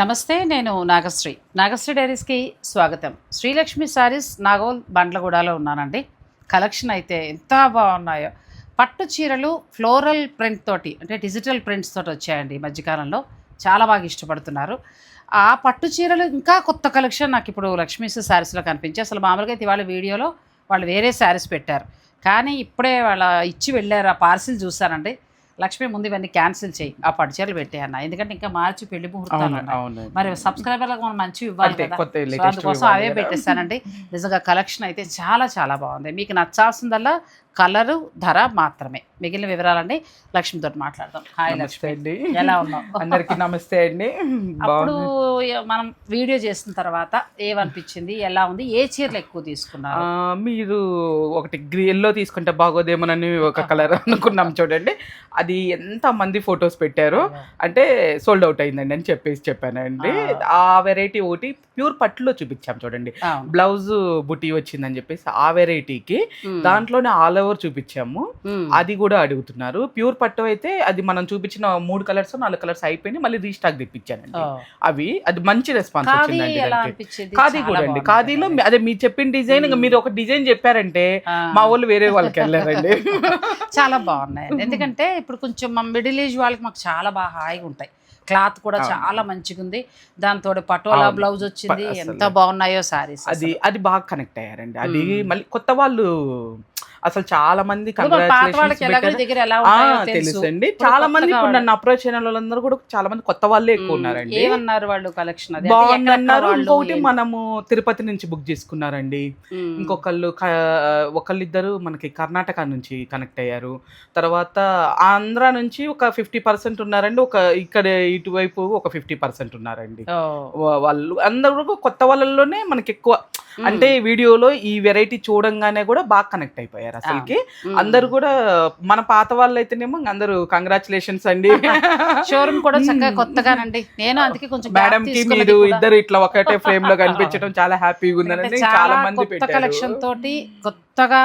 నమస్తే నేను నాగశ్రీ. నాగశ్రీ డైరీస్కి స్వాగతం. శ్రీలక్ష్మి శారీస్ నాగోల్ బండ్లగూడలో ఉన్నానండి. కలెక్షన్ అయితే ఎంత బాగున్నాయో. పట్టు చీరలు ఫ్లోరల్ ప్రింట్ తోటి అంటే డిజిటల్ ప్రింట్స్ తోటి వచ్చాయండి ఈ మధ్యకాలంలో. చాలా బాగా ఇష్టపడుతున్నారు. ఆ పట్టు చీరలు ఇంకా కొత్త కలెక్షన్ నాకు ఇప్పుడు లక్ష్మీస్ శారీస్లో కనిపించి అసలు మామూలుగా అయితే ఇవాళ వీడియోలో వాళ్ళు వేరే శారీస్ పెట్టారు. కానీ ఇప్పుడే వాళ్ళ ఇచ్చి వెళ్ళారు ఆ పార్సిల్ చూసానండి లక్ష్మి ముందు ఇవన్నీ క్యాన్సిల్ చేయి. ఆ పట్టు చీరలు పెట్టేయన్న ఎందుకంటే ఇంకా మార్చి పెళ్ళి ముహూర్తాలు మరి సబ్స్క్రైబర్లకు మనం మంచి ఇవ్వాలి కదా. అందుకోసం అవే. పెట్టేస్తానండి. నిజంగా కలెక్షన్ అయితే చాలా చాలా బాగుంది. మీకు నచ్చాల్సిందల్లా కలరు ధర మాత్రమే. మిగిలిన వివరాలండి లక్ష్మితో మాట్లాడదాం. హాయ్ లక్ష్మి. అండి. ఎలా ఉన్నావు? అందరికి నమస్తే అండి. అప్పుడు మనం వీడియో చేసిన తర్వాత ఏమనిపించింది? ఎలా ఉంది? ఏ చీరలు ఎక్కువ తీసుకున్నారు? మీరు ఒకటి గ్రీన్లో తీసుకుంటే బాగోదేమోనని ఒక కలర్ అనుకున్నాం చూడండి. అది ఎంత మంది ఫొటోస్ పెట్టారు అంటే సోల్డ్ అవుట్ అయిందండి అని చెప్పేసి చెప్పానండి. ఆ. వెరైటీ ఒకటి ప్యూర్ పట్టులో చూపించాం చూడండి. బ్లౌజ్ బుటీ వచ్చిందని చెప్పేసి ఆ వెరైటీకి. దాంట్లోనే ఆల్ ఓవర్ చూపించాము ఉమ్. అది కూడా అడుగుతున్నారు ప్యూర్ పట్టు అయితే అది మనం చూపించిన మూడు కలర్స్ నాలుగు కలర్స్ అయిపోయి మళ్ళీ రీస్టాక్ తెప్పించానండి. అవి అది మంచి రెస్పాన్స్ వచ్చిందండి ఖాదీ చాలా కూడా అండి ఖాదీలో మీ- అదే మీరు చెప్పిన డిజైన్ మీరు ఒక డిజైన్ చెప్పారంటే. మా వాళ్ళు వేరే వాళ్ళకి వెళ్ళారండి చాలా బాగున్నాయండి ఎందుకంటే ఇప్పుడు కొంచెం మా మిడిల్ ఏజ్ వాళ్ళకి మాకు చాలా బాగా హాయిగా ఉంటాయి క్లాత్ కూడా. చాలా మంచిగా ఉంది దాంతో పటోలా. బ్లౌజ్ వచ్చింది. ఎంత బాగున్నాయో సారీస్ అది అది బాగా కనెక్ట్ అయ్యారండి అది. మళ్ళీ కొత్త వాళ్ళు అసలు చాలా మంది తెలుసండి. చాలా మంది ఇప్పుడు నన్ను అప్రోచ్ అయిన వాళ్ళందరూ కూడా చాలా మంది కొత్త వాళ్ళే ఎక్కువ. ఉన్నారండి. ఏమన్నారు వాళ్ళు కలెక్షన్ అది? బాగుంది అన్నారు ఇంకొకటి మనము తిరుపతి నుంచి బుక్ చేసుకున్నారండి. ఇంకొక ఇంకొకళ్ళు ఒకళ్ళిద్దరు మనకి కర్ణాటక నుంచి కనెక్ట్ అయ్యారు. తర్వాత ఆంధ్ర నుంచి ఒక ఫిఫ్టీ పర్సెంట్ ఉన్నారండి. ఒక ఇక్కడ ఇటువైపు ఒక ఫిఫ్టీ పర్సెంట్ ఉన్నారండి. వాళ్ళు అందరూ కొత్త వాళ్ళలోనే మనకి ఎక్కువ అంటే వీడియోలో ఈ వెరైటీ చూడంగానే కూడా బాగా కనెక్ట్ అయిపోయారు అసలుకి. అందరు కూడా మన పాత వాళ్ళు అయితేనేమో అందరూ కంగ్రాచులేషన్స్ అండి. షోరూమ్ కూడా చక్కగా కొత్తగానండి. నేను అందుకే కొంచెం మేడం కి మీరు. ఇద్దరు ఇట్లా ఒకటే ఫ్రేమ్లో కనిపించడం చాలా హ్యాపీగా ఉందని చాలా మంది కలెక్షన్ తోటి కొత్తగా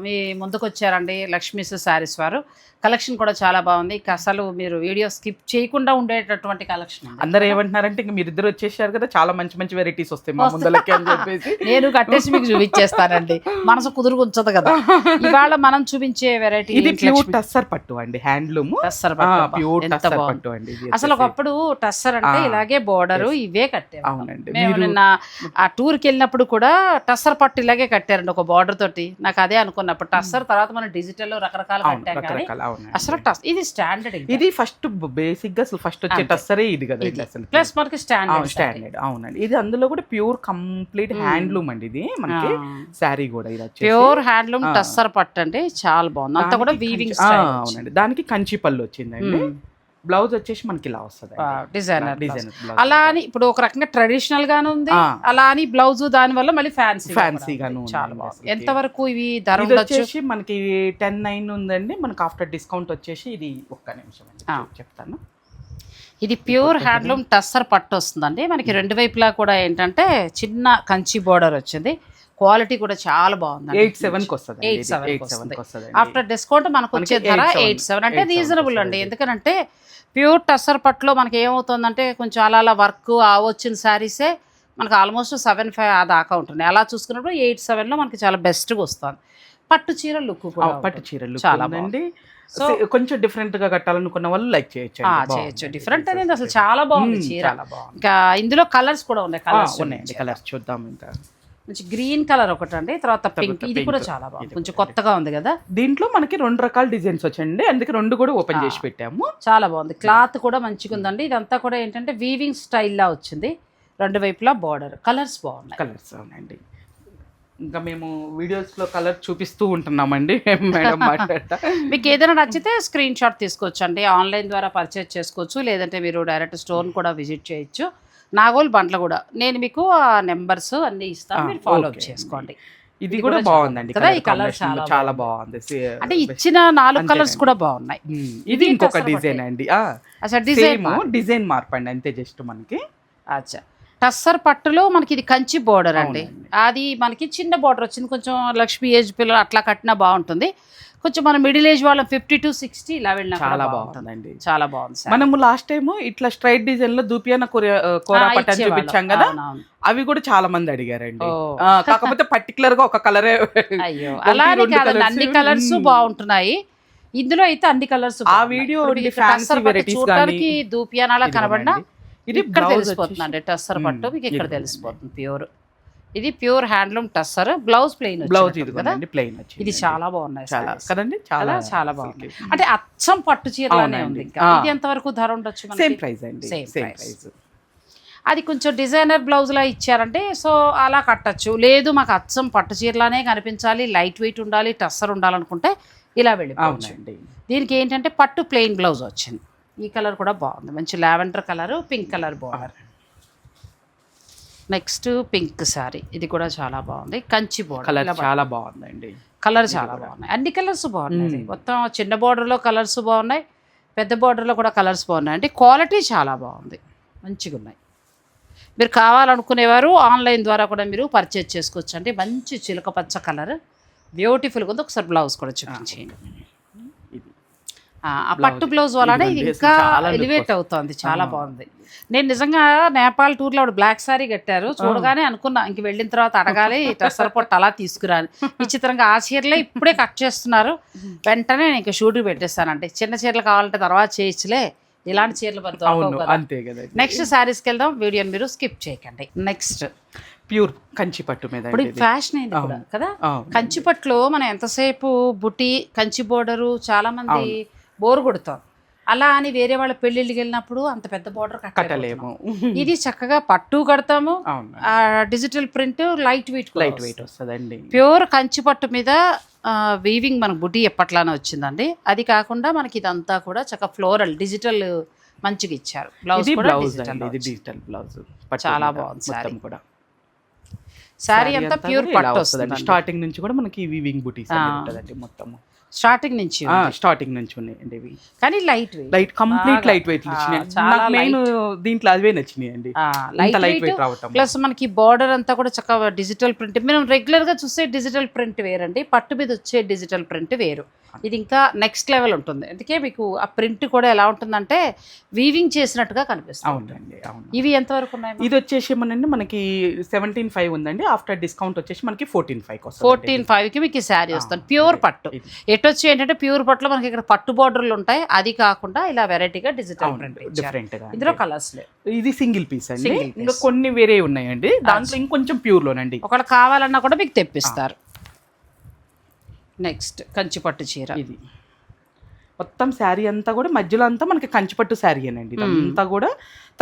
మీ ముందుకు వచ్చారండి లక్ష్మీస్ శారీస్ వారు. కలెక్షన్ కూడా చాలా బాగుంది. ఇక అసలు మీరు వీడియో స్కిప్ చేయకుండా ఉండేటటువంటి కలెక్షన్ అందరు ఏమంటున్నారంటే ఇంక మీరిద్దరు వచ్చేసారు కదా చాలా మంచి మంచి వెరైటీస్ వస్తాయి మా ముందలకి అని చెప్పేసి. నేను కట్టేసి మీకు చూపించేస్తానండి. మనసు కుదురు ఉంచదు కదా. ఇవాళ మనం చూపించే వెరైటీ ఇది ప్యూర్ టస్సర్ పట్టు అండి హ్యాండ్లూమ్. టస్సర్ ప్యూర్ టస్సర్. పట్టు అండి అసలు. ఒకప్పుడు టస్సర్ అంటే ఇలాగే బోర్డర్ ఇవే కట్టారు అవునండి. మేము మీరు నిన్న ఆ టూర్కి వెళ్ళినప్పుడు కూడా టస్సర్ పట్టు ఇలాగే కట్టారండి ఒక బార్డర్ తోటి. నాకు అదే అనుకున్నప్పుడు టస్సర్ తర్వాత మనం డిజిటల్ రకరకాలు అవును, కట్టాం కానీ రకరకాల. అసలు టస్ ఇది స్టాండర్డ్ ఇది ఫస్ట్ బేసిక్గా అసలు ఫస్ట్ వచ్చే. టస్సరే ఇది కదా ఇది. అసలు. ప్లస్ మనకి స్టాండర్డ్ స్టాండర్డ్ అవునండి. ఇది అందులో కూడా ప్యూర్ కంప్లీట్. హ్యాండ్లూమ్ అండి ఇది. మనకి శారీ కూడా ఇది ప్యూర్ హ్యాండ్లూమ్. టస్సర్ పట్టు అండి చాలా బాగుంది. అంతా కూడా వీవింగ్ అవునండి. దానికి కంచి పళ్ళు వచ్చిందండి. బ్లౌజ్ వచ్చేసి మనకి ఇలా వస్తుంది డిజైనర్ డిజైనర్ అలా అని ఇప్పుడు ఒక రకంగా ట్రెడిషనల్ గాను ఉంది. అలా అని బ్లౌజ్ దాని వల్ల మళ్ళీ ఫ్యాన్సీ Fancy గాను. ఎంత వరకు ఇవి ధర వచ్చేసి మనకి టెన్ నైన్ ఉందండి. మనకి ఆఫ్టర్ డిస్కౌంట్ వచ్చేసి ఇది ఒక్క నిమిషం. చెప్తాను. ఇది ప్యూర్ హ్యాండ్లూమ్ టస్సర్ పట్టు వస్తుందండి. మనకి రెండు వైపులా కూడా ఏంటంటే చిన్న కంచి బోర్డర్ వచ్చింది. క్వాలిటీ కూడా చాలా బాగుంది ఎయిట్ సెవెన్కి వస్తుంది. ఎయిట్ సెవెన్ ఆఫ్టర్ డిస్కౌంట్ మనకు వచ్చే ధర 8,700 ఎయిట్ సెవెన్. అంటే 8,700 రీజనబుల్ అండి. ఎందుకంటే ప్యూర్ టస్సర్ పట్టులో మనకి ఏమవుతుందంటే కొంచెం అలా అలా వర్క్ ఆ వచ్చిన శారీసే మనకు ఆల్మోస్ట్ సెవెన్ ఫైవ్ ఆ దాకా ఉంటుంది అలా చూసుకున్నప్పుడు ఎయిట్ సెవెన్లో మనకి చాలా బెస్ట్గా వస్తుంది. పట్టు చీర లుక్ కూడా పట్టు ఉంటుంది. చీరలు చాలా ఉందండి. సో- కొంచెం డిఫరెంట్గా కట్టాలనుకున్న వాళ్ళు లైక్ చేయొచ్చు. బాగుంది. చేయొచ్చు. డిఫరెంట్ అనేది అసలు చాలా బాగుంది చీర. బాగుంది. ఇంకా ఇందులో కలర్స్ కూడా ఉన్నాయి కలర్స్ ఉన్నాయండి కలర్స్ చూద్దాం ఇంకా. మంచి గ్రీన్ కలర్ ఒకటి అండి తర్వాత పింక్. ఇది. కూడా చాలా బాగుంది. కొంచెం. కొత్తగా ఉంది కదా? దీంట్లో మనకి రెండు రకాల డిజైన్స్ వచ్చాయండి. అందుకే రెండు కూడా ఓపెన్. చేసి పెట్టాము. చాలా బాగుంది. క్లాత్ కూడా మంచిగా ఉందండి. ఇదంతా కూడా ఏంటంటే వీవింగ్ స్టైల్లా వచ్చింది. రెండు వైపులా బార్డర్ కలర్స్ బాగున్నాయి. కలర్స్ అవునండి. ఇంకా మేము వీడియోస్లో కలర్ చూపిస్తూ ఉంటున్నామండి. మేడం మాట్లాడతా మీకు ఏదైనా నచ్చితే స్క్రీన్ షాట్ తీసుకోవచ్చు అండి ఆన్లైన్ ద్వారా పర్చేజ్ చేసుకోవచ్చు. లేదంటే మీరు డైరెక్ట్ స్టోర్ కూడా విజిట్ చేయొచ్చు. నాగోల్ బండ్ల కూడా. నేను మీకు ఆ నెంబర్స్ అన్ని ఇస్తాను మీరు ఫాలో అప్. చేసుకోండి. ఇది కూడా బాగుందండి. కదా, ఈ combination చాలా బాగుంది. అంటే ఇచ్చిన నాలుగు కలర్స్. కూడా బాగున్నాయి. ఇది ఇంకొక డిజైన్. అండి. అసలు డిజైన్ డిజైన్ మార్పు అండి అంతే జస్ట్ మనకి. అచ్చా. టస్సర్ పట్టులో మనకి ఇది కంచి బోర్డర్ అండి. అది మనకి చిన్న బోర్డర్ వచ్చింది కొంచెం లక్ష్మీ ఏజ్ పిల్లలు అట్లా కట్టినా బాగుంటుంది. కొంచెం మన మిడిల్ ఏజ్ వాళ్ళం ఫిఫ్టీ టు సిక్స్టీ ఇలా వెళ్ళినా చాలా బాగుంటుంది బాగుందండి చాలా బాగుంది సార్ మనము లాస్ట్ టైం ఇట్లా స్ట్రైట్ డిజైన్లో దూపియాన కోరా కోరా ఆ, పట్టని ఇచ్చేవాళ్ళం. చూపించాం కదా. అవి కూడా చాలా మంది అడిగారండి కాకపోతే పర్టికులర్గా ఒక కలరే అయ్యో అలా అని. అన్ని కలర్స్. బాగుంటున్నాయి ఇందులో అయితే అన్ని కలర్స్ ఆ varieties చూడడానికి దూపియానాలా కనబడినా ఇది ఇక్కడ తెలిసిపోతుంది అండి టస్సర్. పట్టు మీకు ఇక్కడ. తెలిసిపోతుంది ప్యూర్ ఇది pure handloom tussar. Blouse plain blouse ఇదిగోండి ప్లెయిన్ ఇది చాలా బాగున్నాయి చాలా. కదండి? చాలా? చాలా బాగుంది అంటే అచ్చం పట్టు చీరలానే. ఉంది. ఇది ఎంత వరకు ధర ఉండొచ్చు? సేమ్ ప్రైస్ అండి. సేమ్. ప్రైస్ అది కొంచెం డిజైనర్ బ్లౌజ్ లా ఇచ్చారంటే సో అలా కట్టచ్చు. లేదు మాకు అచ్చం పట్టు చీరలానే కనిపించాలి లైట్ వెయిట్ ఉండాలి టస్సర్ ఉండాలనుకుంటే ఇలా వెళ్ళిపోవచ్చు. దీనికి ఏంటంటే పట్టు ప్లెయిన్ బ్లౌజ్ వచ్చింది. ఈ కలర్ కూడా బాగుంది. మంచి lavender colour pink colour border. Next pink saree. ఇది కూడా చాలా బాగుంది. కంచి కలర్ బోర్డర్ చాలా బాగుందండి. కలర్ చాలా బాగున్నాయి అన్ని కలర్స్ బాగున్నాయి. మొత్తం చిన్న border లో కలర్స్ బాగున్నాయి. పెద్ద border లో కూడా కలర్స్ బాగున్నాయి. అంటే క్వాలిటీ చాలా బాగుంది. మంచిగా ఉన్నాయి. మీరు కావాలనుకునేవారు ఆన్లైన్ ద్వారా కూడా మీరు పర్చేజ్ చేసుకోవచ్చు అండి మంచి చిలక పచ్చ కలర్ బ్యూటిఫుల్గా ఉంది. ఒకసారి బ్లౌజ్ కూడా చూపించేయండి. ఆ పట్టు బ్లౌజ్ వలన ఇంకా ఎలివేట్. అవుతుంది చాలా. బాగుంది నేను నిజంగా నేపాల్ టూర్లో ఆవిడ బ్లాక్ సారీ కట్టారు చూడగానే అనుకున్నా ఇంక వెళ్ళిన తర్వాత అడగాలి టసర్ పొట్టు అలా తీసుకురాని విచిత్రంగా ఆ చీరలే ఇప్పుడే కట్ చేస్తున్నారు వెంటనే నేను ఇంకా షూట్ పెట్టేస్తానంటే చిన్న చీరలు కావాలంటే తర్వాత చేయొచ్చులే ఇలాంటి చీరలు కదా. అంతే కదండి నెక్స్ట్ శారీస్కి వెళ్దాం వీడియోని మీరు స్కిప్ చేయకండి నెక్స్ట్ ప్యూర్ కంచి పట్టు మీద ఇప్పుడు. ఫ్యాషన్ అయింది. కదా అవును. కంచిపట్లో మనం ఎంతసేపు బుట్టి కంచి బోర్డరు చాలా మంది బోరు కొడుతాం. అలా అని వేరే వాళ్ళ పెళ్ళిళ్ళకి వెళ్ళినప్పుడు అంత పెద్ద బోర్డర్ కట్టలేము. ఇది చక్కగా పట్టు కడతాము. Digital print light weight light weight వస్తుందండి. ప్యూర్ కంచి పట్టు మీద వీవింగ్ మనకు బుట్టి ఎప్పట్లానే వచ్చిందండి. అది కాకుండా మనకి ఇదంతా కూడా చక్కగా ఫ్లోరల్ డిజిటల్ మంచిగా ఇచ్చారు. బ్లౌజ్ బ్లౌజ్ ఇది. డిజిటల్ బ్లౌజ్ చాలా బాగుంది saree. కూడా. శారీ అంతా ప్యూర్ పట్టు వస్తుంది స్టార్టింగ్ నుంచి కూడా మనకి వీవింగ్ బుటీస్. ఉంటదండి మొత్తం స్టార్టింగ్ నుంచి. స్టార్టింగ్ నుంచి ఉన్నాయండి ఇవి. కానీ light weight light complete. Light weight నాకు మెయిన్ దీంట్లో అవే నచ్చినాయి అండి లైట్ వెయిట్ రావటం ప్లస్ మనకి బార్డర్ అంతా కూడా చక్కగా డిజిటల్ ప్రింట్ మనం రెగ్యులర్గా చూసే డిజిటల్ ప్రింట్ వేరండి. పట్టు మీద వచ్చే డిజిటల్ ప్రింట్ వేరు. ఇది ఇంకా నెక్స్ట్ లెవెల్ ఉంటుంది. అందుకే మీకు ఆ ప్రింట్ కూడా ఎలా ఉంటుందంటే వీవింగ్ చేసినట్టుగా కనిపిస్తుంది. అవునండి అవును. ఇవి ఎంతవరకు ఉన్నాయి ఇది వచ్చేసి ఏమనండి మనకి సెవెంటీన్ ఫైవ్ ఉందండి. ఆఫ్టర్ డిస్కౌంట్ వచ్చేసి మనకి ఫోర్టీన్ ఫైవ్ ఫోర్టీన్ ఫైవ్కి మీకు ఈ శారీ వస్తుంది. ప్యూర్ పట్టు. ఎటు వచ్చి ఏంటంటే ప్యూర్ పట్టులో మనకి ఇక్కడ పట్టు బార్డర్లు ఉంటాయి. అది కాకుండా ఇలా వెరైటీగా డిజిటల్ డిఫరెంట్గా ఇందులో కలర్స్ ఇది సింగిల్ పీస్ అండి. ఇంకా కొన్ని వేరే ఉన్నాయండి. దాంట్లో ఇంకొంచెం ప్యూర్ లోనండి ఒకవేళ కావాలన్నా కూడా మీకు తెప్పిస్తారు. నెక్స్ట్ కంచి పట్టు చీర. ఇది. మొత్తం శారీ అంతా కూడా మధ్యలో అంతా మనకి కంచిపట్టు శారీ అనండి ఇదంతా కూడా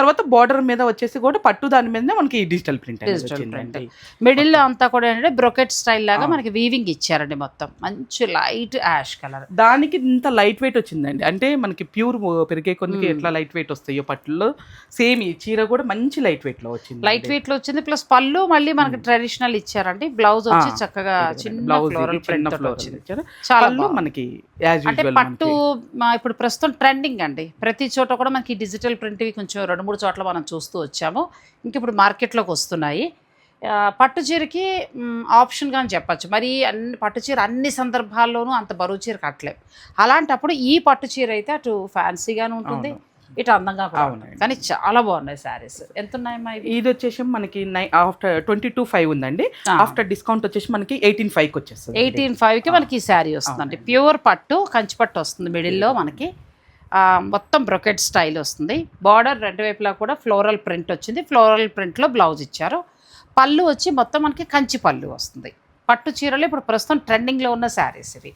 తర్వాత బార్డర్ మీద వచ్చేసి కూడా పట్టు దాని మీద మనకి డిజిటల్ ప్రింట్ మిడిల్లో అంతా కూడా ఏంటంటే బ్రొకెట్ స్టైల్ లాగా మనకి వీవింగ్ ఇచ్చారండి మొత్తం. మంచి లైట్ యాష్ కలర్ దానికి ఇంత లైట్ వెయిట్ వచ్చిందండి. అంటే మనకి ప్యూర్ పెరిగే కొద్దికి ఎట్లా లైట్ వెయిట్ వస్తాయో పట్టులో సేమ్ ఈ చీర కూడా మంచి లైట్ వెయిట్లో వచ్చింది లైట్ వెయిట్లో వచ్చింది. ప్లస్ పళ్ళు మళ్ళీ మనకి ట్రెడిషనల్ ఇచ్చారండి. బ్లౌజ్ వచ్చి చక్కగా చిన్న బ్లౌజ్ చిన్న చాలా. మనకి యాజ్ అంటే పట్టు ఇప్పుడు ప్రస్తుతం ట్రెండింగ్ అండి. ప్రతి చోట కూడా మనకి డిజిటల్ ప్రింట్ కొంచెం రెండు మూడు చోట్ల మనం చూస్తూ వచ్చాము. ఇంక ఇప్పుడు మార్కెట్లోకి వస్తున్నాయి. పట్టు చీరకి ఆప్షన్గా అని చెప్పచ్చు. మరి అన్ని పట్టు చీర అన్ని సందర్భాల్లోనూ అంత బరువు చీర కట్టలేం. అలాంటప్పుడు ఈ పట్టు చీర అయితే అటు ఫ్యాన్సీగాను ఉంటుంది ఇటు అందంగా. కానీ చాలా బాగున్నాయి శారీస్. ఎంత ఉన్నాయమ్మా ఇది వచ్చేసి మనకి నై ఆఫ్టర్ ట్వంటీ టూ ఫైవ్ ఉందండి. ఆఫ్టర్ డిస్కౌంట్ వచ్చేసి మనకి ఎయిటీన్ ఫైవ్కి వచ్చేస్తుంది. ఎయిటీన్ ఫైవ్కి మనకి ఈ శారీ వస్తుందండి. ప్యూర్ పట్టు కంచి పట్టు వస్తుంది మిడిల్లో మనకి. మొత్తం బ్రొకెట్ స్టైల్ వస్తుంది. బార్డర్ రెండు వైపులా కూడా ఫ్లోరల్ ప్రింట్ వచ్చింది. ఫ్లోరల్ ప్రింట్లో బ్లౌజ్ ఇచ్చారు. పళ్ళు వచ్చి మొత్తం మనకి కంచి పళ్ళు వస్తుంది. పట్టు చీరలు ఇప్పుడు ప్రస్తుతం ట్రెండింగ్లో ఉన్న శారీస్ ఇవి.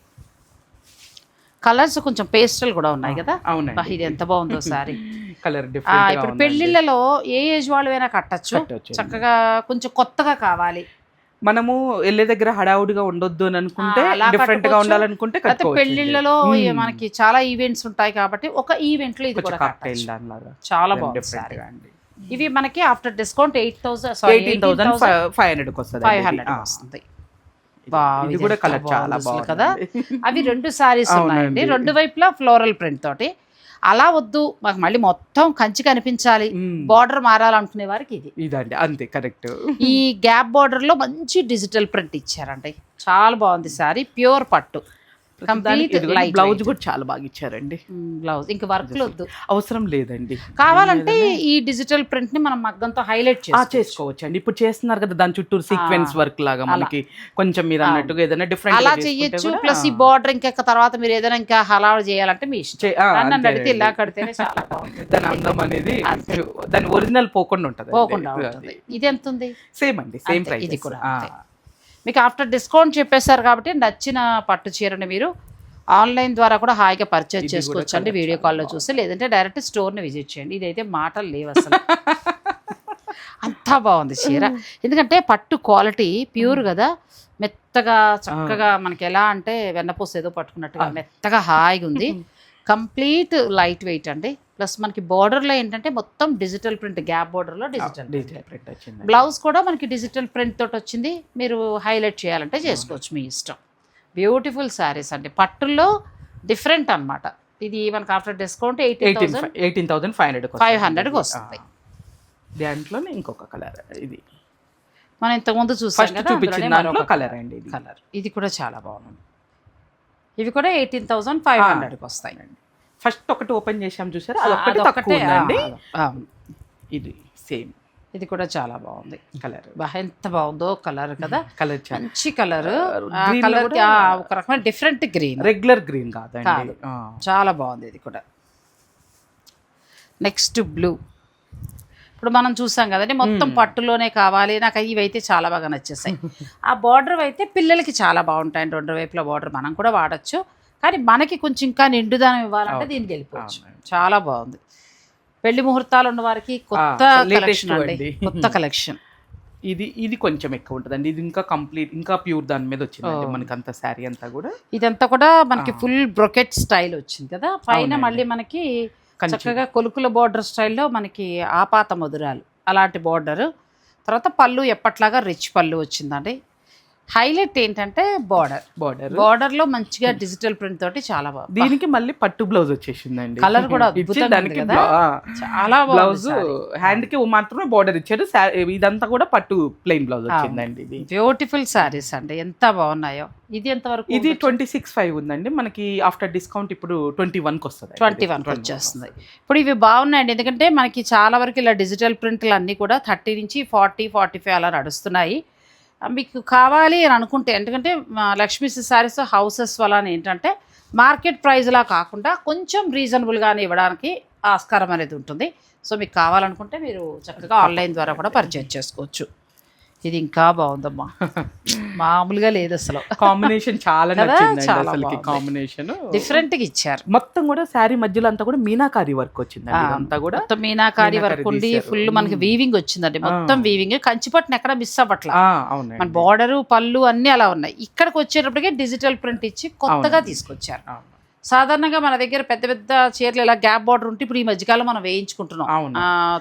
కలర్స్ కొంచెం పేస్టల్ కూడా ఉన్నాయి కదా? బా, అవునండి. ఇది ఎంత బాగుందో శారీ. కలర్ ఇప్పుడు పెళ్ళిళ్ళలో ఏ ఏజ్ వాళ్ళైనా కట్టచ్చు. కట్టొచ్చు. చక్కగా కొంచెం కొత్తగా కావాలి. మనము వెళ్ళే దగ్గర హడావుడిగా ఉండొద్దు అని అనుకుంటే డిఫరెంట్గా. ఉండాలనుకుంటే పెళ్ళిళ్ళలో. ఏ- మనకి చాలా ఈవెంట్స్ ఉంటాయి కాబట్టి ఒక ఈవెంట్లో ఇది కూడా కాక్టైల్ కట్టచ్చు. దానిలాగా. చాలా బాగుంది అండి. ఇవి మనకి after discount eight thousand eighteen thousand five hundred వస్తుంది ఫైవ్ హండ్రెడ్ వస్తుంది. వావ్, ఇది కూడా కలర్ చాలా బాగుంది కదా. అవి రెండు సారీస్ ఉన్నాయండి. రెండు వైపులా ఫ్లోరల్ ప్రింట్ తోటి. అలా వద్దు మాకు మళ్ళీ మొత్తం కంచి కనిపించాలి. బార్డర్ మారాలనుకునే వారికి ఇది. ఇదండి అంతే కరెక్ట్. ఈ గ్యాప్ బార్డర్లో మంచి డిజిటల్ ప్రింట్ ఇచ్చారండి. చాలా బాగుంది సారీ ప్యూర్ పట్టు. బ్లౌజ్. కూడా చాలా బాగా ఇచ్చారండి. బ్లౌజ్ ఇంకా వర్క్ వద్దు అవసరం లేదండి. కావాలంటే ఈ డిజిటల్ ప్రింట్ని మనం మగ్గంతో హైలైట్ చేసుకోవచ్చు. అండి ఇప్పుడు చేస్తున్నారు కదా దాని చుట్టూ సీక్వెన్స్ వర్క్ లాగా మనకి కొంచెం మీరు అన్నట్టుగా ఏదైనా డిఫరెంట్ అలా చెయ్యొచ్చు. ప్లస్ ఈ బార్డర్ ఇంకా తర్వాత మీరు ఏదైనా ఇంకా హలావ్ చేయాలంటే మీ ఇష్టం. అడిగితే ఇలా కడితేనే చాలా దాని అందం అనేది దాని ఒరిజినల్ పోకుండా ఉంటది. పోకుండా ఇది ఎంత ఉంది సేమ్ అండి సేమ్ ప్రైస్ ఇది కూడా. మీకు ఆఫ్టర్ డిస్కౌంట్ చెప్పేశారు కాబట్టి నచ్చిన పట్టు చీరని మీరు ఆన్లైన్ ద్వారా కూడా హాయిగా పర్చేజ్ చేసుకోవచ్చు అండి వీడియో కాల్లో చూసి లేదంటే డైరెక్ట్ స్టోర్ని విజిట్ చేయండి. ఇదైతే మాటలు లేవు అసలు. అంతా బాగుంది చీర. ఎందుకంటే పట్టు క్వాలిటీ ప్యూర్ కదా. మెత్తగా చక్కగా మనకి ఎలా అంటే వెన్నపూస ఏదో పట్టుకున్నట్టుగా మెత్తగా హాయిగా ఉంది కంప్లీట్ లైట్ వెయిట్ అండి. ప్లస్ మనకి బార్డర్లో ఏంటంటే మొత్తం డిజిటల్ ప్రింట్ గ్యాప్ బార్డర్లో డిజిటల్ డిజిటల్ ప్రింట్ వచ్చింది బ్లౌజ్ కూడా మనకి డిజిటల్ ప్రింట్ తోటి వచ్చింది. మీరు హైలైట్ చేయాలంటే చేసుకోవచ్చు మీ ఇష్టం. బ్యూటిఫుల్ శారీస్ అండి. పట్టుల్లో డిఫరెంట్ అన్నమాట. ఇది మనకి after discount eighteen eighteen thousand five hundred five హండ్రెడ్కి వస్తుంది. దాంట్లోనే ఇంకొక కలర్ ఇది. మనం ఇంతకుముందు చూసాం చూపించిన దాంట్లో కలర్ అండి ఇది. కలర్ ఇది కూడా చాలా బాగుంది. ఇవి కూడా ఎయిటీన్ థౌసండ్ ఫైవ్ హండ్రెడ్కి వస్తాయి. ఫస్ట్ ఒకటి ఓపెన్ చేసాం చూసారా? అది ఆ, ఇది సేమ్. ఇది కూడా చాలా బాగుంది కలర్. ఎంత బాగుందో కలర్ కదా. కలర్ మంచి కలర్. కలర్ ఒక రకమైన డిఫరెంట్ గ్రీన్ రెగ్యులర్ గ్రీన్ కాదు. చాలా బాగుంది ఇది కూడా. నెక్స్ట్ బ్లూ ఇప్పుడు మనం చూసాం కదండి మొత్తం పట్టులోనే కావాలి. నాకు ఇవైతే చాలా బాగా నచ్చేసాయి. ఆ బార్డర్ అయితే పిల్లలకి చాలా బాగుంటాయండి. రెండు వైపుల బార్డర్ మనం కూడా వాడచ్చు. కానీ మనకి కొంచెం ఇంకా నిండుదనం ఇవ్వాలంటే దీనికి వెళ్ళిపోవచ్చు. చాలా బాగుంది. పెళ్ళి ముహూర్తాలు ఉన్న వారికి కొత్త కలెక్షన్ అండి. అండి. కొత్త కలెక్షన్ ఇది ఇది కొంచెం ఎక్కువ ఉంటుందండి. ఇది ఇంకా కంప్లీట్ ఇంకా ప్యూర్ దాని మీద వచ్చిందండి. ఓ. మనకి అంత శారీ అంతా కూడా. ఇదంతా కూడా మనకి ఫుల్ బ్రొకెట్ స్టైల్ వచ్చింది కదా. పైన. మళ్ళీ మనకి. చక్కగా కొలుకుల బార్డర్ స్టైల్లో మనకి ఆపాత మధురాలు. అలాంటి బార్డర్. తర్వాత పళ్ళు ఎప్పట్లాగా రిచ్ పళ్ళు వచ్చిందండి. హైలైట్ ఏంటంటే బార్డర్. బార్డర్. బార్డర్లో మంచిగా డిజిటల్ ప్రింట్ తోటి చాలా బాగుంది దీనికి మళ్ళీ పట్టు బ్లౌజ్ వచ్చేసిందండి. Colour కూడా దానికి? చాలా బ్లౌజ్ హ్యాండ్కి మాత్రమే బార్డర్ ఇచ్చారు. ఇదంతా కూడా పట్టు ప్లెయిన్ బ్లౌజ్ వచ్చిందండి ఇది. బ్యూటిఫుల్ సారీస్ అండి. ఎంత బాగున్నాయో. ఇది ఎంత వరకు ఇది ట్వంటీ సిక్స్ ఫైవ్ ఉందండి. మనకి ఆఫ్టర్ డిస్కౌంట్ ఇప్పుడు ట్వంటీ వన్కి వస్తుంది ట్వంటీ వన్ వచ్చేస్తుంది. ఇప్పుడు ఇవి బాగున్నాయండి. ఎందుకంటే మనకి చాలా వరకు ఇలా డిజిటల్ ప్రింట్లు అన్నీ కూడా థర్టీ నుంచి ఫార్టీ ఫార్టీ ఫైవ్ అలా నడుస్తున్నాయి. మీకు కావాలి అని అనుకుంటే ఎందుకంటే మా లక్ష్మీ సారీస్ హౌసెస్ వల్ల ఏంటంటే మార్కెట్ ప్రైస్లా కాకుండా కొంచెం రీజనబుల్గానే ఇవ్వడానికి ఆస్కారం అనేది ఉంటుంది. సో మీకు కావాలనుకుంటే మీరు చక్కగా ఆన్లైన్ ద్వారా కూడా పర్చేజ్ చేసుకోవచ్చు. ఇది ఇంకా బాగుందమ్మా. మామూలుగా లేదు అసలు. కాంబినేషన్ చాలా. కాంబినేషన్ డిఫరెంట్గా ఇచ్చారు. మొత్తం కూడా శారీ మధ్యలో అంతా కూడా మీనాకారి వర్క్ వచ్చిందండి. ఆ, ఇదంతా కూడా మొత్తం మీనాకారి వర్క్ ఉండి. ఫుల్ మనకి వీవింగ్ వచ్చిందండి. మొత్తం వీవింగ్ కంచిపట్టిన ఎక్కడ మిస్ అవ్వట్లా. మన బార్డర్ పళ్ళు అన్ని అలా ఉన్నాయి. ఇక్కడికి వచ్చేటప్పటికే డిజిటల్ ప్రింట్ ఇచ్చి కొత్తగా. తీసుకొచ్చారు. సాధారణంగా మన దగ్గర పెద్ద పెద్ద చీరలు ఇలా గ్యాప్ బార్డర్ ఉంటే ఇప్పుడు ఈ మధ్యకాలం మనం వేయించుకుంటున్నాం.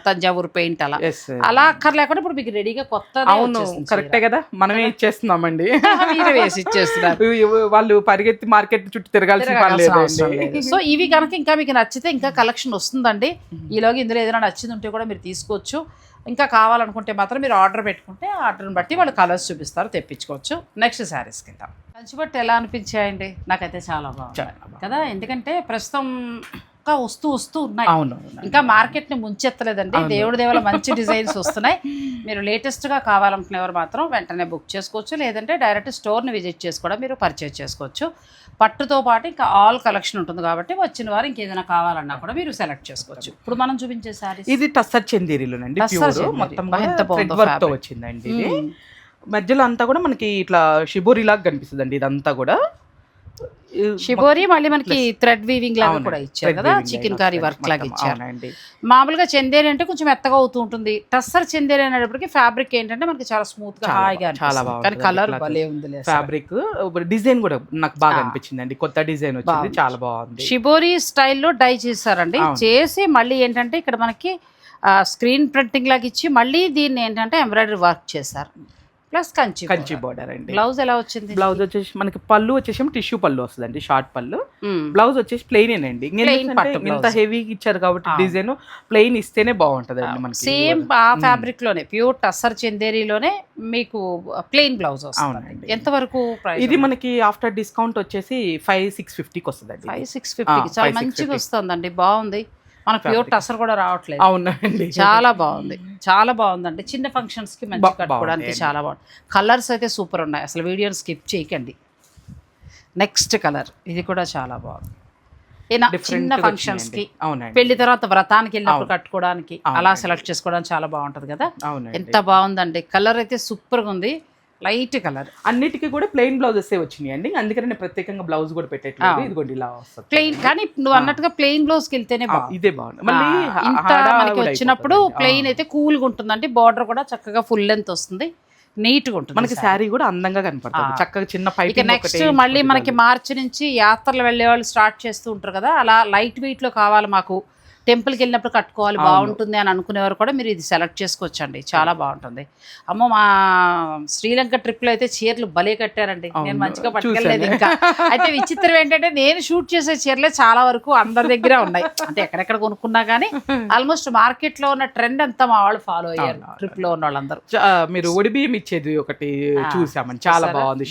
తంజావూరు పెయింట్ అలా. అలా అక్కర్లేకుండా ఇప్పుడు మీకు రెడీగా కొత్త అవును కరెక్టే కదా? మనమే ఇచ్చేస్తున్నామండి. వేసి ఇచ్చేస్తున్నారు. వాళ్ళు పరిగెత్తి మార్కెట్ చుట్టూ తిరగాల్సిన. సో ఇవి కనుక ఇంకా మీకు నచ్చితే ఇంకా కలెక్షన్ వస్తుందండి. ఈలోగా ఇందులో ఏదైనా నచ్చింది ఉంటే కూడా మీరు తీసుకోవచ్చు. ఇంకా కావాలనుకుంటే మాత్రం మీరు ఆర్డర్ పెట్టుకుంటే ఆర్డర్ని బట్టి వాళ్ళు కలర్స్ చూపిస్తారు తెప్పించుకోవచ్చు. నెక్స్ట్ శారీస్కి వెళ్తాం కంచిపట్టు ఎలా అనిపించాయండి? నాకైతే చాలా బాగుంది. కదా? ఎందుకంటే ప్రస్తుతం ఇంకా వస్తూ వస్తూ ఉన్నాయి. అవును ఇంకా మార్కెట్ని ముంచెత్తలేదండి. దేవుడి దేవుల మంచి డిజైన్స్ వస్తున్నాయి. మీరు లేటెస్ట్గా కావాలనుకునేవారు మాత్రం వెంటనే బుక్ చేసుకోవచ్చు. లేదంటే డైరెక్ట్ స్టోర్ని విజిట్ చేసి కూడా మీరు పర్చేజ్ చేసుకోవచ్చు. పట్టుతో పాటు ఇంకా ఆల్ కలెక్షన్ ఉంటుంది కాబట్టి వచ్చిన వారు ఇంకేదైనా కావాలన్నా కూడా మీరు సెలెక్ట్ చేసుకోవచ్చు. ఇప్పుడు మనం చూపించే సారీస్ ఇది టస్సర్ చందేరిలోనండి. మొత్తం. వచ్చిందండి మధ్యలో అంతా కూడా మనకి ఇట్లా షిబోరి లాగా కనిపిస్తుంది ఇదంతా కూడా. షిబోరి మళ్ళీ మనకి థ్రెడ్ వీవింగ్ లాగా. కూడా ఇచ్చారు కదా చికెన్ కర్రీ వర్క్ లాగా. ఇచ్చారు. మామూలుగా చందేరి అంటే కొంచెం మెత్తగా అవుతూ ఉంటుంది టస్సర్ చందేరి అనేటప్పటికి ఫ్యాబ్రిక్ ఏంటంటే మనకి చాలా స్మూత్గా హాయిగా చాలా. కానీ కలర్. భలే ఉంది ఫ్యాబ్రిక్ డిజైన్ కూడా నాకు బాగా ఆ. అనిపించిందండి కొత్త డిజైన్ వచ్చింది. చాలా బాగుంది షిబోరి స్టైల్లో డై చేశారండి. చేసి మళ్ళీ ఏంటంటే ఇక్కడ మనకి స్క్రీన్ ప్రింటింగ్ లాగా ఇచ్చి మళ్ళీ దీన్ని ఏంటంటే ఎంబ్రాయిడరీ వర్క్ చేశారు ప్లస్ కంచి కంచి బార్డర్ అండి. బ్లౌజ్ ఎలా వచ్చింది? బ్లౌజ్ వచ్చేసి మనకి పళ్ళు వచ్చేసి టిష్యూ పళ్ళు వస్తుందండి షార్ట్ పళ్ళు. బ్లౌజ్ వచ్చేసి ప్లెయిన్ అండి. ఇంత. హెవీగా ఇచ్చారు కాబట్టి. డిజైన్ ప్లెయిన్ ఇస్తేనే బాగుంటది అండి మనకి. సేమ్ ఆ ఫ్యాబ్రిక్లోనే ప్యూర్ టస్సర్ చందేరిలోనే మీకు ప్లెయిన్ బ్లౌజ్ వస్తుంది. ఎంత వరకు ఇది మనకి ఆఫ్టర్ డిస్కౌంట్ వచ్చేసి ఫైవ్ సిక్స్ ఫిఫ్టీకి వస్తుందండి ఫైవ్ సిక్స్ ఫిఫ్టీ చాలా 5, మంచిగా 650. వస్తుందండి. బాగుంది. మన ప్యూర్. టసర్ కూడా రావట్లేదు. అవునండి. చాలా బాగుంది. చాలా బాగుందండి. చిన్న ఫంక్షన్స్కి మంచి కట్టుకోవడానికి. చాలా బాగుంది. కలర్స్ అయితే సూపర్ ఉన్నాయి. అసలు వీడియోని స్కిప్ చేయకండి. నెక్స్ట్ కలర్ ఇది కూడా చాలా బాగుంది. చిన్న ఫంక్షన్స్కి పెళ్ళి తర్వాత వ్రతానికి వెళ్ళినప్పుడు. కట్టుకోవడానికి. అలా సెలెక్ట్ చేసుకోవడానికి చాలా బాగుంటది కదా. ఎంత బాగుందండి. కలర్ అయితే సూపర్గా ఉంది. Light colour. అన్నిటికీ కూడా ప్లెయిన్ బ్లౌజెస్ వచ్చినాయి అండి. అందుకని నేను ప్రత్యేకంగా బ్లౌజ్ కూడా పెట్టట్లేదు. ఇదిగోండి ఇలా వస్తుంది. ప్లెయిన్ కానీ నువ్వు అన్నట్టుగా ప్లెయిన్ బ్లౌజ్కి వెళ్తేనే ఇదే బాగుంది. మళ్ళీ ఇంత మనకి వచ్చినప్పుడు. ప్లెయిన్. అయితే కూల్గా ఉంటుందండి బార్డర్ కూడా చక్కగా ఫుల్ లెంత్ వస్తుంది. నీట్గా ఉంటుంది మనకి. శారీ. కూడా అందంగా కనపడుతుంది. చక్కగా చిన్న పైపింగ్ నెక్స్ట్ మళ్ళీ మనకి మార్చి నుంచి యాత్రలు వెళ్ళే వాళ్ళు స్టార్ట్ చేస్తూ ఉంటారు కదా అలా లైట్ వెయిట్లో కావాలి మాకు. టెంపుల్కి వెళ్ళినప్పుడు కట్టుకోవాలి. బాగుంటుంది అని అనుకునేవారు కూడా మీరు ఇది సెలెక్ట్ చేసుకోవచ్చండి చాలా బాగుంటుంది అమ్మో మా శ్రీలంక ట్రిప్లో అయితే చీరలు భలే కట్టారండి నేను. మంచిగా పట్టుకెళ్ళలేదు. ఇంకా అయితే విచిత్రం ఏంటంటే నేను షూట్ చేసే చీరలే చాలా వరకు అందరి దగ్గర ఉన్నాయి అంటే ఎక్కడెక్కడ కొనుక్కున్నా కానీ ఆల్మోస్ట్ మార్కెట్లో ఉన్న ట్రెండ్ అంతా మా వాళ్ళు ఫాలో అయ్యారు. ట్రిప్లో ఉన్న వాళ్ళందరూ మీరు ఒడి బియ్యం ఇచ్చేది ఒకటి చూసామని చాలా? బాగుంది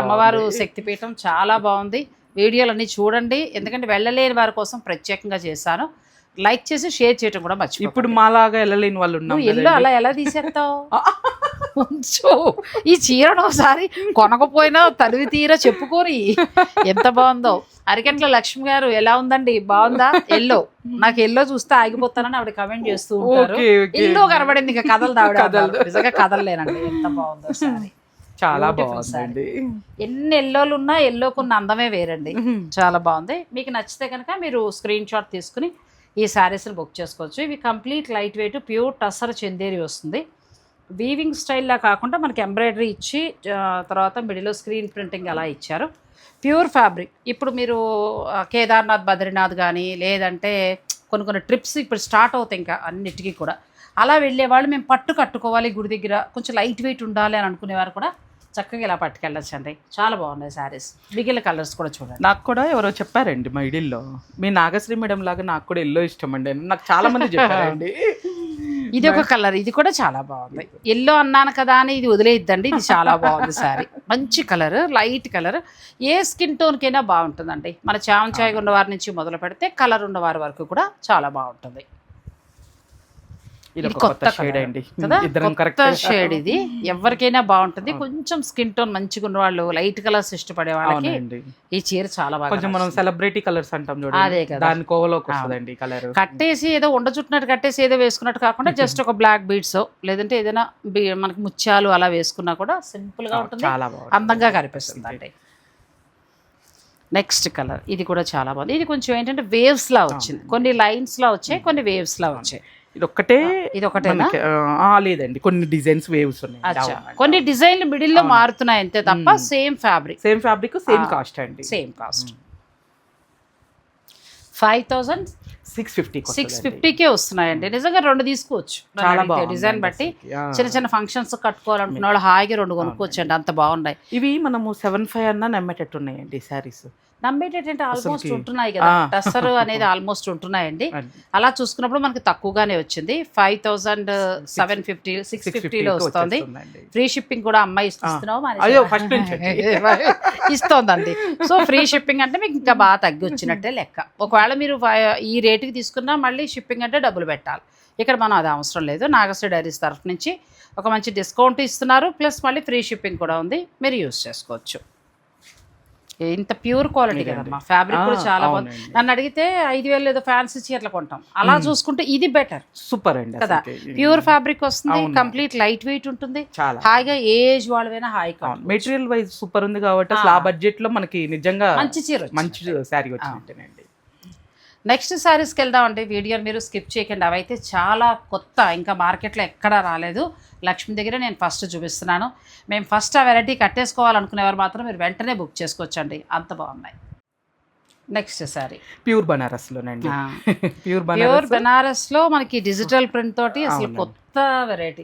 అమ్మవారు. శక్తిపీఠం చాలా బాగుంది వీడియోలన్నీ చూడండి ఎందుకంటే వెళ్ళలేని వారి కోసం ప్రత్యేకంగా చేశాను లైక్ చేసి షేర్ చేయడం కూడా మర్చిపో ఇప్పుడు మాలాగా వెళ్ళలేని వాళ్ళు ఉన్నాం కదండి. అలా ఎలా తీసేస్తావు? ఉంచు ఈ చీరను ఒకసారి కొనకపోయినా తరివి తీరా చెప్పుకోరి. ఎంత బాగుందో. అరికెంట్ల లక్ష్మి గారు ఎలా ఉందండి? బాగుందా? ఎల్లో. నాకు ఎల్లో చూస్తే ఆగిపోతానని ఆవిడ కమెంట్ చేస్తూ ఉంటారు. ఎల్లో కనబడింది ఇంకా కథలు దావిడ. నిజంగా కదలలేనండి ఎంత బాగుందో సారీ. చాలా బాగుందండి. ఎన్ని ఎల్లోలు ఉన్నా ఎల్లోకున్న అందమే వేరండి. చాలా బాగుంది. మీకు నచ్చితే కనుక మీరు స్క్రీన్ షాట్ తీసుకుని ఈ శారీస్ని బుక్ చేసుకోవచ్చు. ఇవి complete light weight pure tussar Chanderi వస్తుంది. వీవింగ్ స్టైల్లా కాకుండా మనకి ఎంబ్రాయిడరీ ఇచ్చి తర్వాత మిడిలో స్క్రీన్ ప్రింటింగ్ అలా ఇచ్చారు. Pure fabric. ఇప్పుడు మీరు కేదార్నాథ్ బద్రీనాథ్ కానీ లేదంటే కొన్ని కొన్ని ట్రిప్స్ ఇప్పుడు స్టార్ట్ అవుతాయి ఇంకా అన్నిటికీ కూడా. అలా వెళ్ళే వాళ్ళు మేము పట్టు కట్టుకోవాలి గుడి దగ్గర. కొంచెం లైట్ వెయిట్ ఉండాలి అని అనుకునేవారు కూడా. చక్కగా ఇలా పట్టుకెళ్ళొచ్చండి. చాలా బాగున్నాయి శారీస్. మిగిలిన కలర్స్ కూడా చూడండి. నాకు కూడా ఎవరో చెప్పారండి మా ఇడిల్లో. మీ నాగశ్రీ మేడం లాగా నాకు కూడా ఎల్లో ఇష్టం అండి. నాకు చాలా మంది చెప్పారండి. ఇది ఒక కలర్. ఇది కూడా చాలా బాగుంది. ఎల్లో అన్నాను కదా అని ఇది వదిలేద్దండి ఇది చాలా బాగుంది సారీ మంచి కలర్ లైట్ కలర్. ఏ స్కిన్ టోన్కైనా బాగుంటుందండి. మన చామంచాయగా ఉన్న వారి నుంచి మొదలు పెడితే కలర్ ఉన్న వారి వరకు కూడా చాలా బాగుంటుంది. ఇది కొత్త షేడ్. అండి. కొత్త షేడ్ ఇది. ఎవరికైనా బాగుంటుంది. కొంచెం స్కిన్ టోన్ మంచిగా ఉన్న వాళ్ళు లైట్ కలర్స్ ఇష్టపడే వాళ్ళకి ఈ చీర చాలా బాగా కొంచెం మనం. సెలబ్రిటీ కలర్స్ అంటాం అదే చూడండి కదా. దాని కోవలోకి వస్తుందండి కలర్ కట్టేసి ఏదో ఉండ చుట్టినట్టు కట్టేసి ఏదో వేసుకున్నట్టు కాకుండా జస్ట్ ఒక బ్లాక్ బీడ్స్ లేదంటే ఏదైనా మనకి ముత్యాలు అలా వేసుకున్నా కూడా సింపుల్గా ఉంటుంది. అందంగా కనిపిస్తుంది అండి. నెక్స్ట్ కలర్ ఇది కూడా చాలా బాగుంది. ఇది కొంచెం ఏంటంటే వేవ్స్ లా వచ్చింది. కొన్ని లైన్స్ లా వచ్చాయి కొన్ని వేవ్స్ లా వచ్చాయి. ఇది ఒక్కటే ఇది ఆ, లేదండి. కొన్ని డిజైన్స్ వేవ్స్ ఉన్నాయి. అచ్చా. కొన్ని డిజైన్లు మిడిల్లో మారుతున్నాయి అంతే తప్ప same fabric. Same fabric same cost అండి. Same cost. Five thousand six fifty six fifty K వస్తున్నాయండి. నిజంగా రెండు తీసుకోవచ్చు. చాలా బాగుంది డిజైన్ బట్టి. చిన్న చిన్న ఫంక్షన్స్ కట్టుకోవాలనుకున్న వాళ్ళు హాయిగా రెండు కొనుక్కోవచ్చు అండి అంత బాగున్నాయి. ఇవి మనము సెవెన్ ఫైవ్ అన్న నమ్మేటట్టు ఉన్నాయండి సారీస్ నమ్మేటంటే ఆల్మోస్ట్ ఉంటున్నాయి కదా. టస్సర్ అనేది ఆల్మోస్ట్ ఉంటున్నాయండి. అలా చూసుకున్నప్పుడు మనకి తక్కువగానే వచ్చింది. Five thousand seven fifty six ఫిఫ్టీలో వస్తుంది. ఫ్రీ షిప్పింగ్ కూడా అమ్మాయి ఇస్తున్నావు. ఇస్తోందండి. సో ఫ్రీ షిప్పింగ్ అంటే మీకు ఇంకా బాగా తగ్గి వచ్చినట్టే లెక్క. ఒకవేళ మీరు ఈ రేటుకి తీసుకున్నా మళ్ళీ షిప్పింగ్ అంటే డబ్బులు పెట్టాలి. ఇక్కడ మనం అది అవసరం లేదు. నాగశ్రీ డైరీస్ తరఫు నుంచి ఒక మంచి డిస్కౌంట్ ఇస్తున్నారు. ప్లస్ మళ్ళీ ఫ్రీ షిప్పింగ్ కూడా ఉంది. మీరు యూస్ చేసుకోవచ్చు. ఇంత ప్యూర్ క్వాలిటీ కదమ్మా. ఫ్యాబ్రిక్ కూడా చాలా బాగుంది. నన్ను అడిగితే ఐదు వేలు ఏదో ఫ్యాన్సీ చీరలు కొంటాం. అలా చూసుకుంటే ఇది బెటర్. సూపర్ అండి కదా. ప్యూర్ ఫ్యాబ్రిక్ వస్తుంది. కంప్లీట్ లైట్ వెయిట్ ఉంటుంది. చాలా. హాయిగా ఏజ్ వాళ్ళవైనా హాయిగా మెటీరియల్ వైజ్ సూపర్ ఉంది కాబట్టి ఆ. బడ్జెట్లో మనకి నిజంగా మంచి చీర. మంచి శారీ వచ్చినట్టేనండి నెక్స్ట్ శారీస్కి వెళ్దామండి వీడియోని మీరు స్కిప్ చేయకండి. అవైతే చాలా కొత్త ఇంకా మార్కెట్లో ఎక్కడా రాలేదు. లక్ష్మి దగ్గర నేను ఫస్ట్ చూపిస్తున్నాను. మేము ఫస్ట్ ఆ వెరైటీ కట్టేసుకోవాలనుకునేవారు మాత్రం మీరు వెంటనే బుక్ చేసుకోవచ్చండి. అంత బాగున్నాయి. నెక్స్ట్ సారీ ప్యూర్ బనారస్ లోనండి. ప్యూర్ ప్యూర్ బనారస్ బెనారస్లో మనకి డిజిటల్ ప్రింట్ తోటి అసలు అవునండి. కొత్త వెరైటీ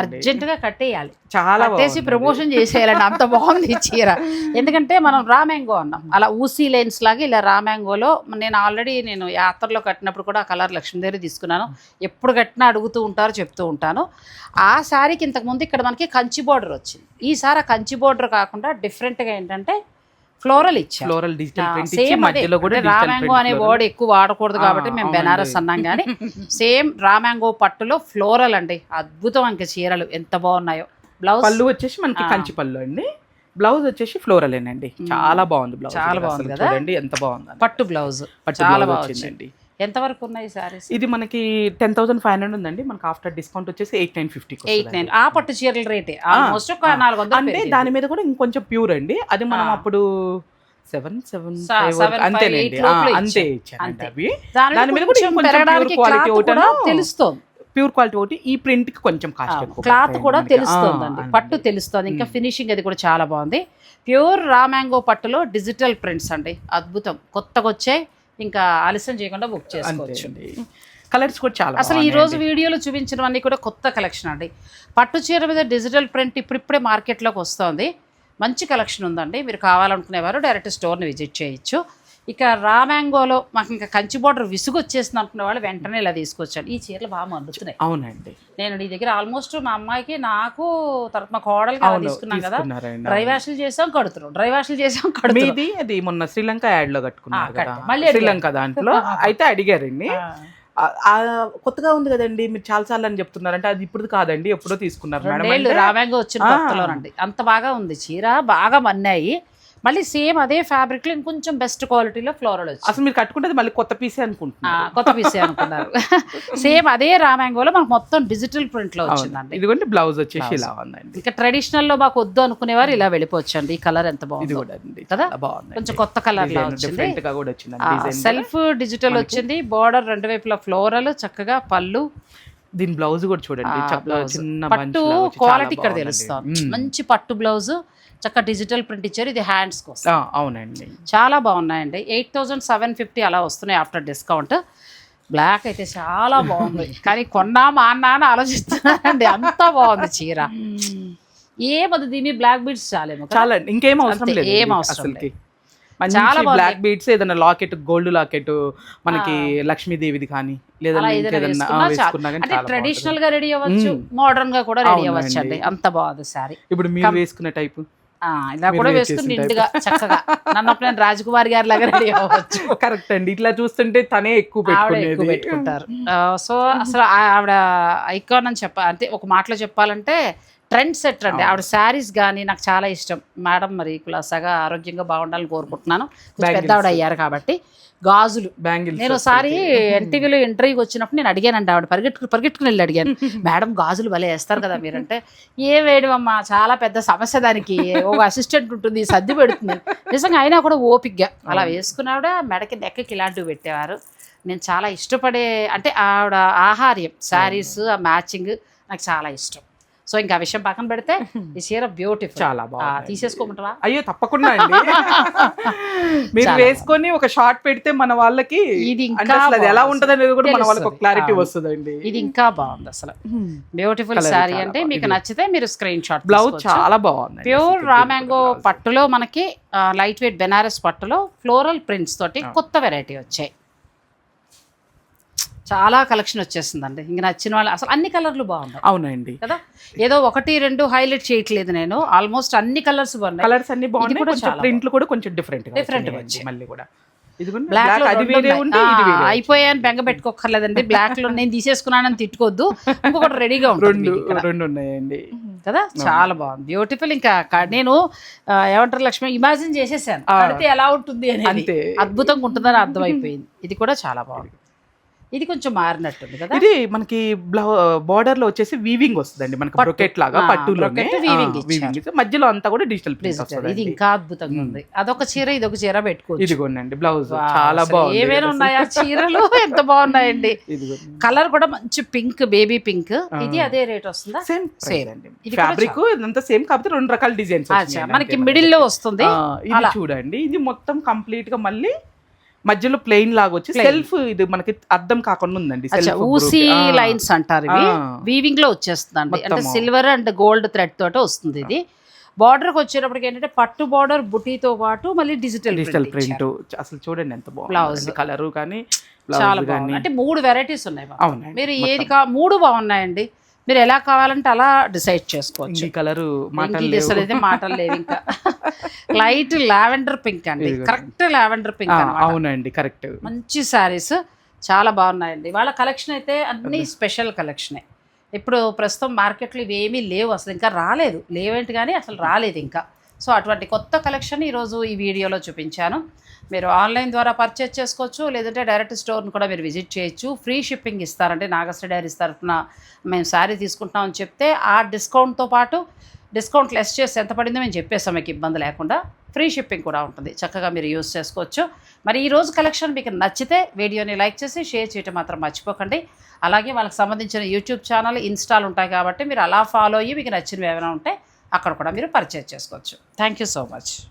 అర్జెంట్గా కట్టేయాలి చాలా కట్టేసి. ప్రమోషన్ చేసేయాలండి. అంత బాగుంది చీర. ఎందుకంటే మనం రామ్యాంగో అన్నాం. అలా ఊసీ లైన్స్ లాగా ఇలా రామ్యాంగోలో నేను ఆల్రెడీ నేను యాత్రలో కట్టినప్పుడు కూడా ఆ కలర్ లక్ష్మీదేవి తీసుకున్నాను. ఎప్పుడు కట్టినా అడుగుతూ ఉంటారు చెప్తూ ఉంటాను. ఆ శారీకి ఇంతకుముందు ఇక్కడ మనకి కంచి బోర్డర్ వచ్చింది. ఈసారి ఆ కంచి బోర్డర్ కాకుండా డిఫరెంట్గా ఏంటంటే ఫ్లోరల్ ఇచ్చారు ఫ్లోరల్ డిజిటల్ ప్రింట్ ఇచ్చి మధ్యలో కూడా రామ్యాంగో print అనే. వర్డ్ ఎక్కువ వాడకూడదు కాబట్టి మేము. బెనారస్ అన్నాం కానీ సేమ్ రామ్యాంగో పట్టులో ఫ్లోరల్ అండి. అద్భుతం ఇంకా చీరలు. ఎంత బాగున్నాయో. బ్లౌజ్ పళ్ళు వచ్చేసి మనకి. కంచి పళ్ళు అండి. బ్లౌజ్ వచ్చేసి ఫ్లోరల్ అండి చాలా బాగుంది బ్లౌజ్ చాలా బాగుంది కదా? చూడండి ఎంత బాగుంది పట్టు బ్లౌజ్ చాలా బ్లౌజ్ బాగా వచ్చిందండి ఎంత వరకు ఉన్నాయి సారీస్ ఇది మనకి టెన్ థౌసండ్ ఫైవ్ హండ్రెడ్ ఉందండి. మనకి ఆఫ్టర్ డిస్కౌంట్ వచ్చేసి eight nine fifty eight nine ఆ పట్టు చీరల రేటే. ఆల్మోస్ట్ ఒక నాలుగు వందలు అంటే. దాని మీద కూడా ఇంకొంచెం ప్యూర్ అండి. అది మనం. అప్పుడు సెవెన్ సెవెన్ అంతేనండి. అంతే. ఇచ్చానండి. అవి. దాని మీద కూడా పెరగడానికి కూడా ఒకటేమో తెలుస్తోంది. ప్యూర్ క్వాలిటీ ఒకటి. ఈ ప్రింట్కి కొంచెం కాస్ట్ క్లాత్ కూడా. తెలుస్తోందండి. ఆ, పట్టు తెలుస్తోంది. ఇంకా ఫినిషింగ్ అది కూడా చాలా బాగుంది. ప్యూర్ రామ్యాంగో పట్టులో డిజిటల్ ప్రింట్స్ అండి. అద్భుతం. కొత్తగా వచ్చాయి. ఇంకా ఆలస్యం చేయకుండా బుక్ చేసుకోవచ్చు. కలర్స్ కూడా చాలా అసలు ఈ రోజు వీడియోలో చూపించినవన్నీ కూడా కొత్త కలెక్షన్ అండి. పట్టు చీర మీద డిజిటల్ ప్రింట్ ఇప్పుడిప్పుడే మార్కెట్లోకి వస్తోంది. మంచి కలెక్షన్ ఉందండి. మీరు కావాలనుకునేవారు డైరెక్ట్ స్టోర్ని విజిట్ చేయొచ్చు. ఇక రామ్యాంగోలో మాకు ఇంకా కంచి బోర్డర్ విసుగు వచ్చేసింది అనుకునే వాళ్ళు వెంటనే ఇలా తీసుకొచ్చాను ఈ చీరలు బాగా మండుతున్నాయి. అవునండి. నేను నీ దగ్గర ఆల్మోస్ట్ మా అమ్మాయికి నాకు తర్వాత మా అవును తీసుకున్నాం కదా. డ్రై వాష్లు చేసాం కడుతున్నాం. డ్రై వాష్లు చేసాం కడుతున్నాం. మీది అది మొన్న శ్రీలంక యాడ్లో కట్టుకున్నారు ఆ, కదా. కట్టు. మళ్ళీ. శ్రీలంక దాంట్లో. అయితే అడిగారండి కొత్తగా ఉంది కదండి మీరు చాలా సార్లు అని చెప్తున్నారు. అంటే అది ఇప్పుడు కాదండి ఎప్పుడో తీసుకున్నారు మేడం రామ్యాంగో వచ్చిన అంత బాగా ఉంది. చీర బాగా మన్నాయి. మళ్ళీ సేమ్ అదే ఫ్యాబ్రిక్లో ఇంకొంచెం బెస్ట్ క్వాలిటీలో ఫ్లోరల్ వచ్చింది అసలు మీరు కట్టుకుంటే మళ్ళీ కొత్త పీసే అనుకుంటున్నారు. కొత్త పీసే అనుకున్నారు. సేమ్ అదే రామ్యాంగోలో మనకు మొత్తం డిజిటల్ ప్రింట్లో. వచ్చిందండి. ఇదిగోండి బ్లౌజ్ వచ్చేసి. ఇలా ఉందండి. ఇంకా ట్రెడిషనల్లో మాకు వద్దు అనుకునేవారు ఇలా వెళ్ళిపోవచ్చండి. ఈ కలర్ ఎంత బాగుంది. కూడా కదా? బాగుంది కొంచెం కొత్త కలర్ లా వచ్చింది. సెల్ఫ్ డిజిటల్ వచ్చింది. బార్డర్ రెండు వైపులా ఫ్లోరల్ చక్కగా పళ్ళు. దీని బ్లౌజ్ కూడా చూడండి. చిన్న పట్టు వచ్చి క్వాలిటీ ఇక్కడ మ్మ్. మంచి పట్టు బ్లౌజ్. చక్క డిజిటల్ ప్రింట్ ఇచ్చారు. ఇది హ్యాండ్స్ కోసం. అవునండి. చాలా బాగున్నాయండి. ఎయిట్ థౌజండ్ సెవెన్ ఫిఫ్టీ అలా వస్తున్నాయి ఆఫ్టర్ డిస్కౌంట్. బ్లాక్ అయితే చాలా బాగుంది. కానీ కొన్నా మా అన్న అని ఆలోచిస్తున్నానండి అంత బాగుంది చీర. ఏమది దీని బ్లాక్ బీడ్స్ చాలేమో? చాలా. ఇంకేం అవసరం లేదు ఏం అవసరం అసలుకి. చాలా. బ్లాక్ బీడ్స్ ఏదైనా లాకెట్ గోల్డ్ లాకెట్ మనకి లక్ష్మీదేవిది కానీ లేదా అంటే ట్రెడిషనల్గా రెడీ అవ్వచ్చు. మోడర్న్గా కూడా రెడీ. అవ్వచ్చు అండి అంత బాగుంది సారీ. ఇప్పుడు మీరు వేసుకున్న టైప్ ఇలా కూడా వేసుకుని చేసిన నిండుగా చక్కగా. నన్ను అప్పుడు నేను రాజకుమారి గారి లాగా రెడీ అవ్వచ్చు. కరెక్ట్ అండి. ఇట్లా చూస్తుంటే తనే ఎక్కువ పెట్టుకుంటారు. సో అసలు ఆవిడ ఐకాన్ అని చెప్ప అంటే ఒక మాటలో చెప్పాలంటే ట్రెండ్ సెట్ అండి. ఆవిడ శారీస్ కానీ నాకు చాలా ఇష్టం. మేడం మరి కులాసాగా ఆరోగ్యంగా బాగుండాలని కోరుకుంటున్నాను. పెద్ద ఆవిడ అయ్యారు కాబట్టి. గాజులు బ్యాంగిల్స్ నేను ఒకసారి ఎన్టీవీలో ఇంటర్వ్యూకి వచ్చినప్పుడు నేను అడిగానండి ఆవిడ పరిగెట్టుకు పరిగెట్టుకుని వెళ్ళి అడిగాను. మేడం గాజులు భలే వేస్తారు కదా మీరంటే. ఏ వేయడమమ్మా చాలా పెద్ద సమస్య దానికి. ఒక అసిస్టెంట్ ఉంటుంది సర్ది పెడుతుంది. నిజంగా అయినా కూడా ఓపిక్గా అలా వేసుకున్నావిడ మెడకి నెక్కకి ఇలాంటివి పెట్టేవారు. నేను చాలా ఇష్టపడే అంటే ఆవిడ ఆహార్యం శారీస్ ఆ మ్యాచింగ్ నాకు చాలా ఇష్టం. సో ఇంకా విషయం పక్కన పెడితే ఈ చీర బ్యూటిఫుల్ చాలా బాగుంది తీసేసుకోమంటావా? అయ్యో తప్పకుండా అండి. మీరు వేసుకొని ఒక షార్ట్ పెడితే మన వాళ్ళకి ఇది ఇంకా అది ఎలా. ఉంటది అనేది కూడా మన వాళ్ళకి ఒక. క్లారిటీ. వస్తుందండి. ఇది ఇంకా బాగుంది అసలు. బ్యూటిఫుల్ Colour శారీ అంటే మీకు. నచ్చితే మీరు స్క్రీన్ షాట్ బ్లౌజ్ చాలా బాగుంది ప్యూర్ రామ్యాంగో పట్టులో మనకి లైట్ వెయిట్ బెనారస్ పట్టులో ఫ్లోరల్ ప్రింట్స్ తోటి కొత్త వెరైటీ వచ్చాయి. చాలా కలెక్షన్ వచ్చేసిందండి. ఇంక నచ్చిన వాళ్ళు అసలు అన్ని కలర్లు బాగున్నాయి అవునండి. కదా? ఏదో ఒకటి రెండు హైలైట్ చేయట్లేదు నేను. ఆల్మోస్ట్ అన్ని కలర్స్ బాగున్నాయి. కలర్స్ అన్ని బాగున్నాయి. ప్రింట్లు కూడా కొంచెం డిఫరెంట్ వచ్చాయి వచ్చాయి. మళ్ళీ కూడా. బ్లాక్ అయిపోయాయని బెంగ పెట్టుకోకర్లేదండి బ్లాక్లో నేను తీసేసుకున్నానని తిట్టుకోవద్దు ఇంకొకటి రెడీగా ఉంటుంది రెండు ఉన్నాయండి. కదా? చాలా బాగుంది. బ్యూటిఫుల్ ఇంకా నేను ఏమంటారు లక్ష్మి? ఇమాజిన్ చేసేసాను. కడితే ఎలా ఉంటుంది అనేది అంతే. అద్భుతంగా ఉంటుందని అర్థమైపోయింది. ఇది కూడా చాలా బాగుంది. ఇది కొంచెం మారినట్టుంది కదా? ఇది మనకి బార్డర్లో వచ్చేసి వీవింగ్ వస్తుందండి. మనకి పట్టు. బ్రొకెట్ లాగా. వీవింగ్ మధ్యలో అంతా కూడా డిజిటల్ ప్రింట్ ఇది ఇంకా అద్భుతంగా ఉంది. అదొక చీర ఇది ఒక చీర పెట్టుకోవచ్చు. ఇదిగోండి బ్లౌజ్ చాలా బాగుంది. ఏమైనా ఉన్నాయా? చీరలు? ఎంత బాగున్నాయండి. కలర్ కూడా మంచి పింక్ బేబీ పింక్ ఇది అదే రేట్ వస్తుందా? సేమ్. సేమ్ అండి. ఇది ఫ్యాబ్రిక్ ఇదంతా సేమ్ కాకపోతే రెండు రకాల డిజైన్స్ మనకి మిడిల్లో వస్తుంది. ఇది. చూడండి. ఇది మొత్తం కంప్లీట్గా మళ్ళీ మధ్యలో ప్లెయిన్ లాగా వచ్చి. సెల్ఫ్ ఇది మనకి అర్థం కాకుండా ఉందండి. ఊసీ లైన్స్ అంటారు ఇవి. వీవింగ్లో వచ్చేస్తుందండి. అంటే. సిల్వర్ అండ్ గోల్డ్ థ్రెడ్ తోటి వస్తుంది ఇది. బార్డర్కి వచ్చేటప్పటికి ఏంటంటే పట్టు బార్డర్ బుటీతో పాటు మళ్ళీ డిజిటల్ డిజిటల్ ప్రింట్ అసలు చూడండి ఎంత. బాగుంది. కలర్ కానీ చాలా బాగుంది. అంటే మూడు వెరైటీస్ ఉన్నాయి మీరు ఏది కా మూడు బాగున్నాయండి. మీరు ఎలా కావాలంటే అలా డిసైడ్ చేసుకోవచ్చు. కలర్ మాటలు మాటలు లేవు ఇంకా. లైట్ లావెండర్ పింక్ అండి. కరెక్ట్ లావెండర్ పింక్ అవునండి కరెక్ట్. మంచి శారీస్ చాలా బాగున్నాయండి. వాళ్ళ కలెక్షన్ అయితే అన్ని స్పెషల్ కలెక్షనే. ఇప్పుడు ప్రస్తుతం మార్కెట్లో ఇవేమీ లేవు అసలు ఇంకా రాలేదు. లేవేంటి కానీ అసలు రాలేదు ఇంకా. సో అటువంటి కొత్త కలెక్షన్ ఈరోజు ఈ వీడియోలో చూపించాను. మీరు ఆన్లైన్ ద్వారా పర్చేజ్ చేసుకోవచ్చు లేదంటే డైరెక్ట్ స్టోర్ని కూడా మీరు విజిట్ చేయొచ్చు. ఫ్రీ షిప్పింగ్ ఇస్తారంటే నాగశ్రీ డైరీస్ తరఫున మేము శారీ తీసుకుంటామని చెప్తే ఆ డిస్కౌంట్తో పాటు డిస్కౌంట్ లెస్ చేసి ఎంత పడిందో మేము చెప్పేస్తాం మీకు ఇబ్బంది లేకుండా ఫ్రీ షిప్పింగ్ కూడా ఉంటుంది. చక్కగా మీరు యూస్ చేసుకోవచ్చు. మరి ఈ రోజు కలెక్షన్ మీకు నచ్చితే వీడియోని లైక్ చేసి షేర్ చేయటం మాత్రం మర్చిపోకండి. అలాగే వాళ్ళకి సంబంధించిన యూట్యూబ్ ఛానల్ ఇన్స్టాల్ ఉంటాయి కాబట్టి మీరు అలా ఫాలో అయ్యి మీకు నచ్చినవి ఏమైనా ఉంటే అక్కడ కూడా మీరు పర్చేజ్ చేసుకోవచ్చు. Thank you so much.